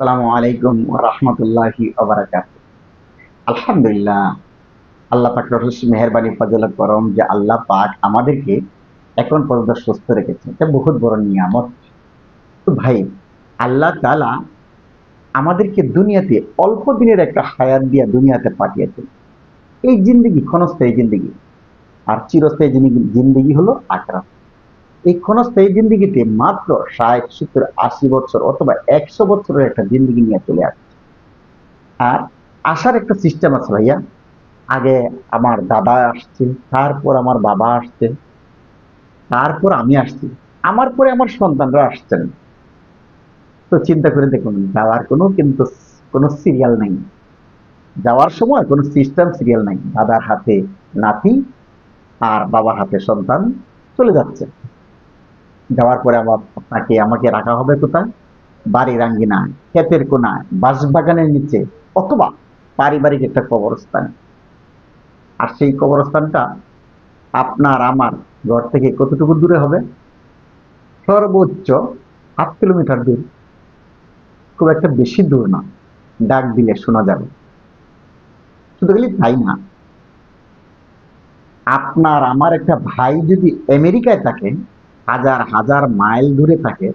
আসসালামু আলাইকুম রহমতুল্লাহি আলহামদুলিল্লাহ, আল্লাহ পাক মেহরবানি, ফজলত, করম যে আল্লাহ পাক আমাদেরকে এখন পর্যন্ত সুস্থ রেখেছে এটা বহুত বড় নিয়ামত। তো ভাই, আল্লাহ তালা আমাদেরকে দুনিয়াতে অল্প দিনের একটা হায়াত দিয়া দুনিয়াতে পাঠিয়েছে এই জিন্দগি ক্ষণস্থায়ী জিন্দগি। আর চিরস্থায়ী জিন্দগি হলো আখরাত। এই ক্ষণস্থায়ী জিন্দগিতে মাত্র ষাট, সত্তর, আশি বছর অথবা একশো বছরের একটা জিন্দগি নিয়ে চলে আসছে। আর আসার একটা সিস্টেম আছে ভাইয়া। আগে আমার দাদা আসছে, তারপর আমার বাবা আসছে, তারপর আমি আসছি। আমার পরে আমার সন্তানরা আসছেন তো চিন্তা করে দেখুন, যাওয়ার কোনো কিন্তু কোনো সিরিয়াল নাই। যাওয়ার সময় কোনো সিস্টেম সিরিয়াল নাই। দাদার হাতে নাতি আর বাবার হাতে সন্তান চলে যাচ্ছে। যাওয়ার পরে আবার আপনাকে, আমাকে রাখা হবে কোথায়? বাড়ির আঙ্গিনায়, ক্ষেতের কোনায়, বাঁশবাগানের নিচে, অথবা পারিবারিক একটা কবরস্থানে। আর সেই কবরস্থানটা আপনার আমার ঘর থেকে কতটুকু দূরে হবে? সর্বোচ্চ আট কিলোমিটার দূর। খুব একটা বেশি দূর না। ডাক দিলে শোনা যাবে। শুধু খালি তাই না। আপনার আমার একটা ভাই যদি আমেরিকায় থাকে হাজার হাজার মাইল দূরে থাকে,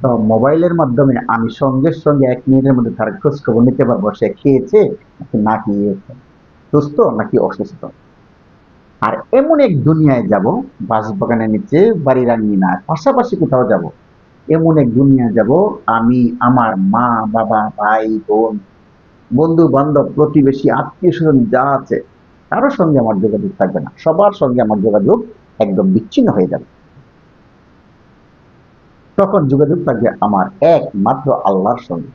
তো মোবাইলের মাধ্যমে আমি সঙ্গে সঙ্গে এক মিনিটের মধ্যে তার খোঁজ খবর নিতে পারব, সে খেয়েছে নাকি না খেয়েছে, সুস্থ নাকি অসুস্থ। আর এমন এক দুনিয়ায় যাব বাঁশবাগানের নিচে বাড়ির না, পাশাপাশি কোথাও যাব, এমন এক দুনিয়ায় যাব, আমি, আমার মা, বাবা, ভাই, বোন বন্ধু বান্ধব প্রতিবেশী আত্মীয় স্বজন যা আছে, কারোর সঙ্গে আমার যোগাযোগ থাকবে না, সবার সঙ্গে আমার যোগাযোগ একদম বিচ্ছিন্ন হয়ে যাবে। তখন যোগাযোগ থাকবে আমার একমাত্র আল্লাহর সঙ্গে।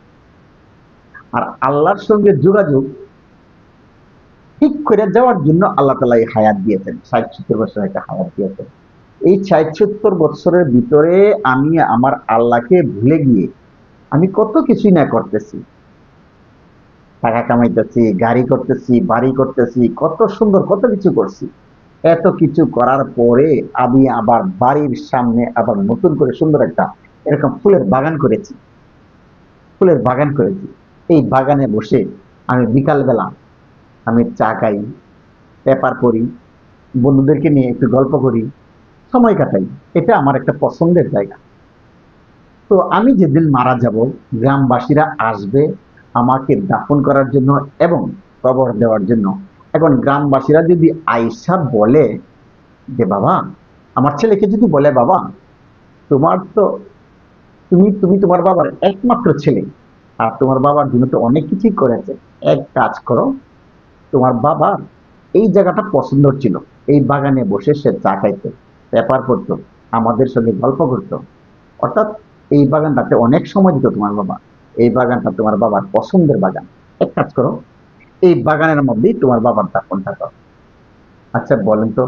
আর আল্লাহর সঙ্গে যোগাযোগ ঠিক করে যাওয়ার জন্য আল্লাহ তালা এই হায়াত দিয়েছেন, ষাট সত্তর বছর একটা হায়াত দিয়েছেন। এই ষাট সত্তর বছরের ভিতরে আমি আমার আল্লাহকে ভুলে গিয়ে আমি কত কিছুই না করতেছি। টাকা কামাইতেছি, গাড়ি করতেছি, বাড়ি করতেছি, কত সুন্দর কত কিছু করছি। এত কিছু করার পরে আমি আবার বাড়ির সামনে আবার নতুন করে সুন্দর একটা এরকম ফুলের বাগান করেছি। ফুলের বাগান করেছি। এই বাগানে বসে আমি বিকালবেলা আমি চা খাই, পেপার পড়ি, বন্ধুদেরকে নিয়ে একটু গল্প করি, সময় কাটাই। এটা আমার একটা পছন্দের জায়গা। তো আমি যেদিন মারা যাব, গ্রামবাসীরা আসবে আমাকে দাফন করার জন্য এবং কবর দেওয়ার জন্য। এখন গ্রামবাসীরা যদি আইসা বলে যে, বাবা, আমার ছেলেকে যদি বলে, বাবা, তোমার তো, তুমি তুমি তোমার বাবার একমাত্র ছেলে, আর তোমার বাবার জন্য তো অনেক কিছুই করেছে এক কাজ করো, তোমার বাবার এই জায়গাটা পছন্দ ছিল এই বাগানে বসে সে চা খাইতো, পেপার পড়তো, আমাদের সঙ্গে গল্প করতো, অর্থাৎ এই বাগানটাতে অনেক সময় দিত তোমার বাবা, এই বাগানটা তোমার বাবার পছন্দের বাগান, এক কাজ করো এই বাগানের মধ্যেই তোমার বাবার দাপনটা করো আচ্ছা বলেন তো,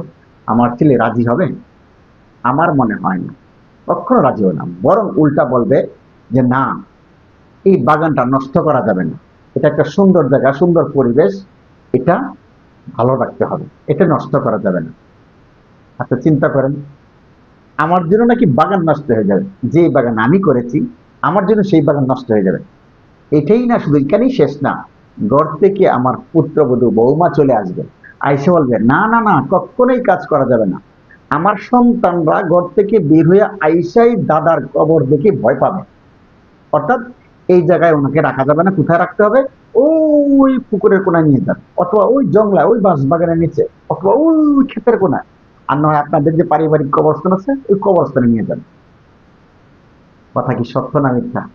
আমার ছেলে রাজি হবে? আমার মনে হয় না। কখনো রাজি হবে না। বরং উল্টা বলবে যে, না, এই বাগানটা নষ্ট করা যাবে না। এটা একটা সুন্দর জায়গা, সুন্দর পরিবেশ, এটা ভালো রাখতে হবে। এটা নষ্ট করা যাবে না। আচ্ছা চিন্তা করেন। আমার জন্য নাকি বাগান নষ্ট হয়ে যাবে? যে বাগান আমি করেছি, আমার জন্য সেই বাগান নষ্ট হয়ে যাবে। এটাই না, শুধু এখানেই শেষ না। ঘর থেকে আমার পুত্রবধূ বৌমা চলে আসবে। আইসে বলবে, না না না, কখনোই কাজ করা যাবে না। আমার সন্তানরা ঘর থেকে বের হয়ে আইসাই দাদার কবর দেখে ভয় পাবে। অর্থাৎ এই জায়গায় ওনাকে রাখা যাবে না, কোথায় রাখতে হবে? ওই পুকুরের কোনায় নিয়ে যান অথবা ওই জংলায়, ওই বাঁশ বাগানের নিচে, অথবা ওই ক্ষেতের কোনায়। আর নয়, আপনাদের যে পারিবারিক কবরস্থান আছে, ওই কবরস্থানে নিয়ে যান কথা কি সত্য না মিথ্যা?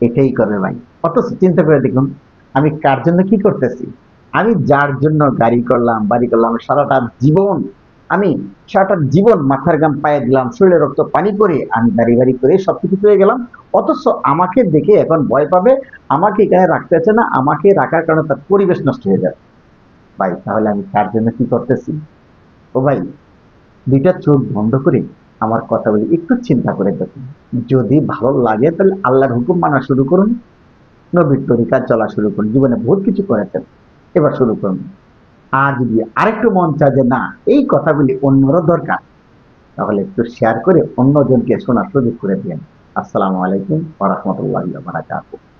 এটাই করবে ভাই। অথচ চিন্তা করে দেখুন আমি কার জন্য কি করতেছি? আমি যার জন্য গাড়ি করলাম, বাড়ি করলাম, সারাটা জীবন, আমি সারাটা জীবন মাথার গাম পায়ে দিলাম, শরীরে রক্ত, পানি করে আমি গাড়ি বাড়ি করে সবকিছু পেয়ে গেলাম। অথচ আমাকে দেখে এখন ভয় পাবে, আমাকে এখানে রাখতেছে না, আমাকে রাখার কারণে তার পরিবেশ নষ্ট হয়ে যাবে। ভাই, তাহলে আমি কার জন্য কি করতেছি? ও ভাই, দুইটা চোখ বন্ধ করে আমার কথা বলি, একটু চিন্তা করে দেখুন। যদি ভালো লাগে তাহলে আল্লাহর হুকুম মানা শুরু করুন। নবীর তরিকা চলা শুরু করুন, জীবনে বহুত কিছু করেছেন, এবার শুরু করুন। আর যদি আরেকটু মন চায় যে না, এই কথাগুলি অন্যরও দরকার, তাহলে একটু শেয়ার করে অন্যজনকে শোনার সুযোগ করে দিন। আসসালামু আলাইকুম ওয়া রাহমাতুল্লাহি ওয়া বারাকাতুহু।